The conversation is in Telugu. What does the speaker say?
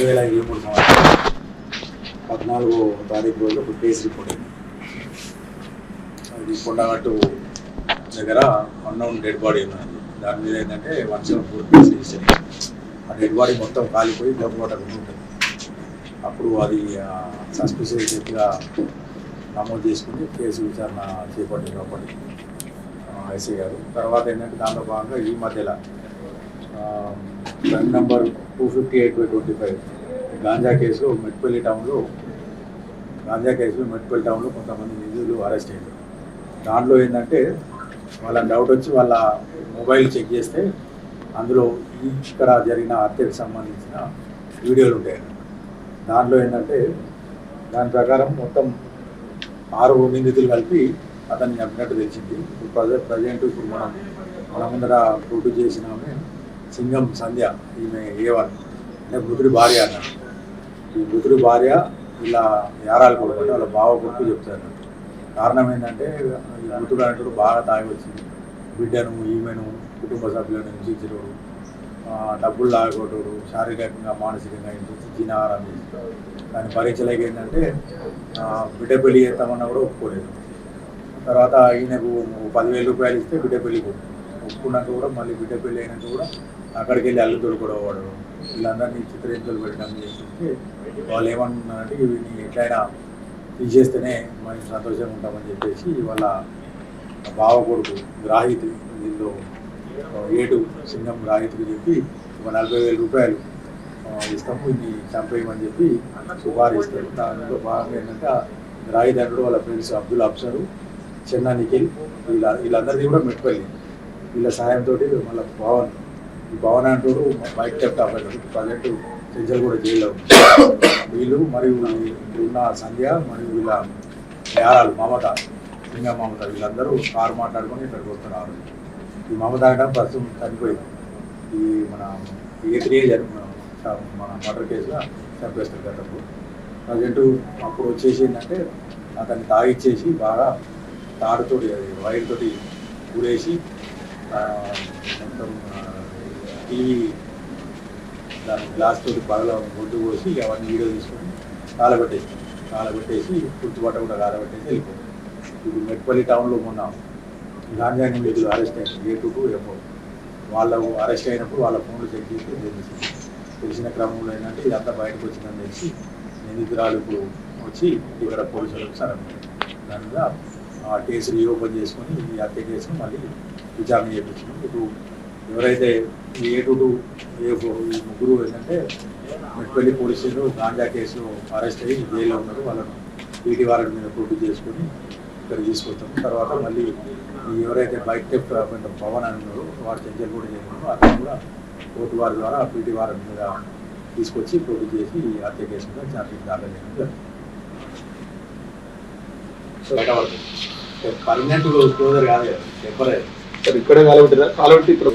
రెండు వేల ఇరవై మూడు సంవత్సరం పద్నాలుగో తారీఖు రోజు ఒక కేసు రిపోర్ట్ అయింది అది కొండగట్టు దగ్గర అన్నౌన్ డెడ్ బాడీ ఉన్నది దాని మీద ఏంటంటే one seven four case register ఆ డెడ్ బాడీ మొత్తం కాలిపోయి గబ్బు వాటర్ ఉంటుంది అప్పుడు అది సస్పిషియస్ చెప్పిగా నమోదు చేసుకుని కేసు విచారణ చేపట్టింది ఒకటి ఐసీ గారు తర్వాత ఏంటంటే దాంట్లో భాగంగా ఈ మధ్యలో gun number two fifty eight by twenty five ganja కేసులో మెట్పల్లి టౌన్లో గాంజా కేసులో మెట్పల్లి టౌన్లో కొంతమంది నిధులు అరెస్ట్ అయ్యారు. దాంట్లో ఏంటంటే వాళ్ళ డౌట్ వచ్చి వాళ్ళ మొబైల్ చెక్ చేస్తే అందులో ఇక్కడ జరిగిన హత్యకు సంబంధించిన వీడియోలు ఉంటాయి. దాంట్లో ఏంటంటే దాని ప్రకారం మొత్తం ఆరు నిందితులు కలిపి అతన్ని చంపినట్టు తెలిసింది. ఇప్పుడు ప్రజె ప్రజెంట్ ఇప్పుడు మనం మన ముందర పోటీ చేసినామే సింగం సంధ్య ఈమె ఏవన్ అంటే మృతుడి భార్య అన్నారు ఈ మృతుడి భార్య ఇలా యారాలు కొడుకు వాళ్ళ బావ కొడుకు చెప్తారు. కారణం ఏంటంటే ఈ మృతుడు అనేటప్పుడు బాగా తాగి వచ్చింది. బిడ్డను ఈమెను కుటుంబ సభ్యులను హింసించడం డబ్బులు లాగొట్టడు శారీరకంగా మానసికంగా హింసించి జీనాహారం చేసి దాని పరీక్షలకి ఏంటంటే బిడ్డ పెళ్ళి చేస్తామన్నా కూడా ఒప్పుకోలేదు. తర్వాత ఈయనకు పదివేల రూపాయలు ఇస్తే బిడ్డ పెళ్ళి ఒప్పుకున్నాక కూడా మళ్ళీ బిడ్డ పెళ్ళి అయినాక కూడా అక్కడికి వెళ్ళి అల్లుతులు కూడా వాడు వీళ్ళందరినీ చిత్రహింతలు పెట్టడం చేస్తుంటే వాళ్ళు ఏమన్నారంటే వీడిని ఎట్లయినా తీసేస్తేనే మనం సంతోషంగా ఉంటామని చెప్పేసి వాళ్ళ బావ కొడుకు గ్రాహితు దీనిలో ఏడు సింగం గ్రాహితుకు చెప్పి ఒక నలభై వేల రూపాయలు ఇస్తాము ఇది చంపేయమని చెప్పి సుపారిస్తారు దానిలో భాగంగా ఏంటంటే ఆ గ్రాహితండ్రుడు వాళ్ళ ఫ్రెండ్స్ అబ్దుల్ అప్సరు చిన్న నిఖిల్ వీళ్ళ వీళ్ళందరిది కూడా మెట్టుపల్లి. వీళ్ళ సాయంతో మళ్ళీ పవన్ ఈ భవన్ అంటూడు బైక్ థెఫ్ట్ ఆపరేటర్ ప్రజెంట్ సెంచల్ కూడా జైల్లో వీళ్ళు మరియు ఉన్న సంధ్య మరియు వీళ్ళ నేరాలు మమత సింగ మమత వీళ్ళందరూ కారు మాట్లాడుకొని ఇక్కడికి వస్తున్నారు. ఈ మమత అంటే ప్రస్తుతం చనిపోయింది. ఈ మన ఏ త్రీ మన మర్డర్ కేసులో చంపేస్తారు గతంలో. ప్రజెంట్ అప్పుడు వచ్చేసి ఏంటంటే అతన్ని తాగిచ్చేసి బాగా తాడుతోటి అది వైర్ ఊరేసి మొత్తం టీవీ దాని గ్లాస్ తోటి బాగా ఒడ్డు పోసి అవన్నీ వీడియో తీసుకొని కాలబెట్టేసి కాలబెట్టేసి గుర్తుపట్ట కూడా కాలబెట్టేసి వెళ్ళిపోయింది ఇప్పుడు మెట్పల్లి టౌన్లో మొన్న గాంజా నిందితులు అరెస్ట్ అయింది ఏ టూ టూ ఎఫో వాళ్ళు అరెస్ట్ అయినప్పుడు వాళ్ళ ఫోన్లు చెక్ చేసి తెలిసి తెలిసిన క్రమంలో ఏంటంటే ఇదంతా బయటకు వచ్చిందని తెలిసి నిందితురాలకు వచ్చి ఇక్కడ పోలీసులకు సరే దానిగా దాని ఆ కేసు రీఓపెన్ చేసుకొని ఈ హత్య కేసు మళ్ళీ విచారణ చేయించాము ఇప్పుడు ఎవరైతే ఈ ఏ ముగ్గురు ఏంటంటే మెట్పల్లి పోలీసులు గాంజా కేసులో అరెస్ట్ అయ్యి జైల్లో ఉన్నారు. వాళ్ళను ఈటీ వారెంట్ మీద పోటీ చేసుకొని ఇక్కడ తీసుకొస్తాము తర్వాత మళ్ళీ ఎవరైతే బైక్ టెప్ పవన్ అని ఉన్నారో వాడు చెంచల్ కూడా చేసినారో అతను కూడా కోర్టు వారి ద్వారా పీటీ వారెంట్ మీద తీసుకొచ్చి పోటీ చేసి ఈ హత్య కేసు మీద ఛార్జీలు దాఖలు చేయడం జరిగింది. పర్మనెంట్ క్లోజర్ కాదు కదా టెంపరీ ఇక్కడే కాలబెట్టారా కాలబెట్టి ఇక్కడ